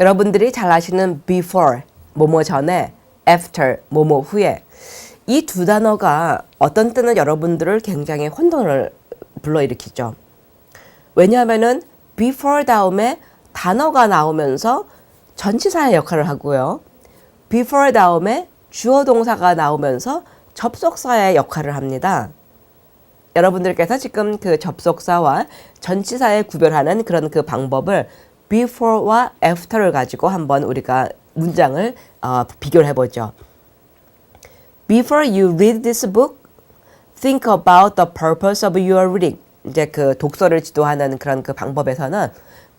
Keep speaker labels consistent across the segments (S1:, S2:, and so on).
S1: 여러분들이 잘 아시는 before 뭐뭐 전에 after 뭐뭐 후에 이 두 단어가 어떤 때는 여러분들을 굉장히 혼돈을 불러일으키죠. 왜냐하면은 before 다음에 단어가 나오면서 전치사의 역할을 하고요. before 다음에 주어 동사가 나오면서 접속사의 역할을 합니다. 여러분들께서 지금 그 접속사와 전치사의 구별하는 그런 그 방법을 before와 after를 가지고 한번 우리가 문장을 어, 비교를 해보죠. Before you read this book, think about the purpose of your reading. 이제 그 독서를 지도하는 그런 그 방법에서는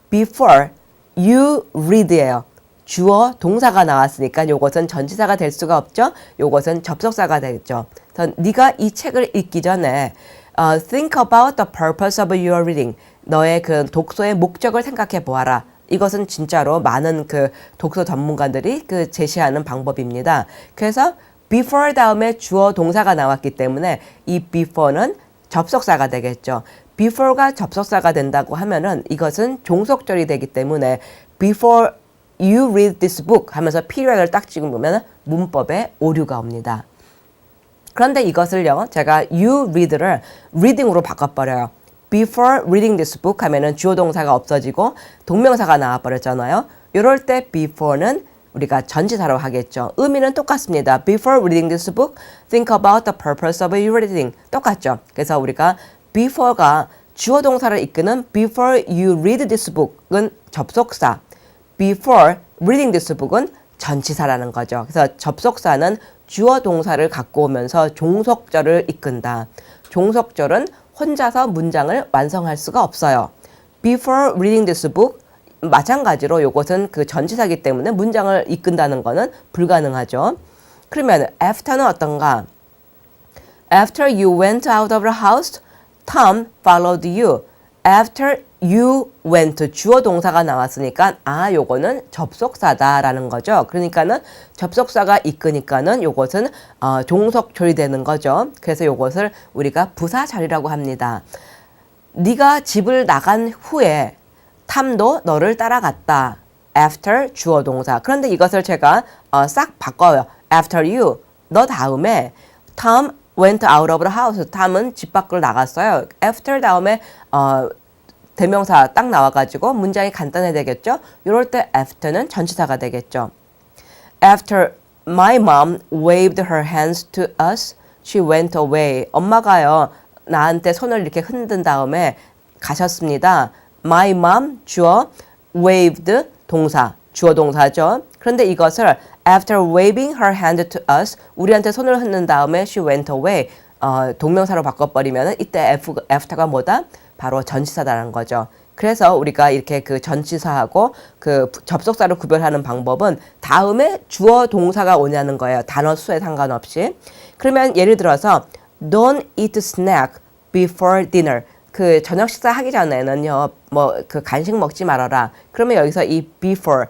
S1: before you read예요. 주어 동사가 나왔으니까 요것은 전치사가 될 수가 없죠. 요것은 접속사가 되겠죠. 그래서 네가 이 책을 읽기 전에 어, think about the purpose of your reading. 너의 그 독서의 목적을 생각해 보아라. 이것은 진짜로 많은 그 독서 전문가들이 그 제시하는 방법입니다. 그래서 before 다음에 주어 동사가 나왔기 때문에 이 before는 접속사가 되겠죠. before가 접속사가 된다고 하면은 이것은 종속절이 되기 때문에 before you read this book 하면서 period을 딱 찍으면 문법에 오류가 옵니다. 그런데 이것을요, 제가 you read를 reading으로 바꿔버려요. Before reading this book 하면은 주어 동사가 없어지고 동명사가 나와 버렸잖아요. 이럴 때 before는 우리가 전치사로 하겠죠. 의미는 똑같습니다. Before reading this book, think about the purpose of your reading. 똑같죠. 그래서 우리가 before가 주어 동사를 이끄는 before you read this book은 접속사, before reading this book은 전치사라는 거죠. 그래서 접속사는 주어 동사를 갖고 오면서 종속절을 이끈다. 종속절은 혼자서 문장을 완성할 수가 없어요. Before reading this book 마찬가지로 이것은 그 전치사기 때문에 문장을 이끈다는 것은 불가능하죠. 그러면 after는 어떤가? After you went out of the house, Tom followed you. After you went 주어 동사가 나왔으니까 아 요거는 접속사다라는 거죠. 그러니까는 접속사가 이끄니까는 요것은 어, 종속 조리되는 거죠. 그래서 요것을 우리가 부사 자리라고 합니다. 네가 집을 나간 후에 탐도 너를 따라갔다. After 주어 동사. 그런데 이것을 제가 어, 싹 바꿔요. After you 너 다음에 Tom went out of the house. 탐은 집 밖으로 나갔어요. After 다음에 어, 대명사 딱 나와가지고 문장이 간단해 되겠죠. 이럴 때 after는 전치사가 되겠죠. After my mom waved her hands to us, she went away. 엄마가요 나한테 손을 이렇게 흔든 다음에 가셨습니다. My mom 주어 waved 동사 주어 동사죠. 그런데 이것을 after waving her hand to us 우리한테 손을 흔든 다음에 she went away 어, 동명사로 바꿔버리면 이때 F, after가 뭐다? 바로 전치사다라는 거죠. 그래서 우리가 이렇게 그 전치사하고 그 접속사를 구별하는 방법은 다음에 주어 동사가 오냐는 거예요. 단어 수에 상관없이. 그러면 예를 들어서 don't eat snack before dinner. 그 저녁 식사 하기 전에는요, 뭐 그 간식 먹지 말아라. 그러면 여기서 이 before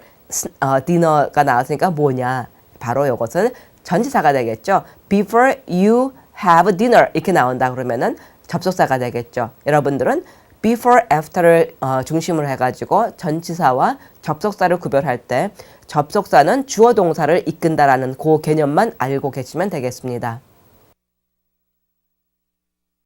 S1: 어, dinner가 나왔으니까 뭐냐? 바로 이것은 전치사가 되겠죠. Before you have dinner 이렇게 나온다 그러면은 접속사가 되겠죠. 여러분들은 before, after를 어, 중심으로 해가지고 전치사와 접속사를 구별할 때 접속사는 주어 동사를 이끈다라는 그 개념만 알고 계시면 되겠습니다.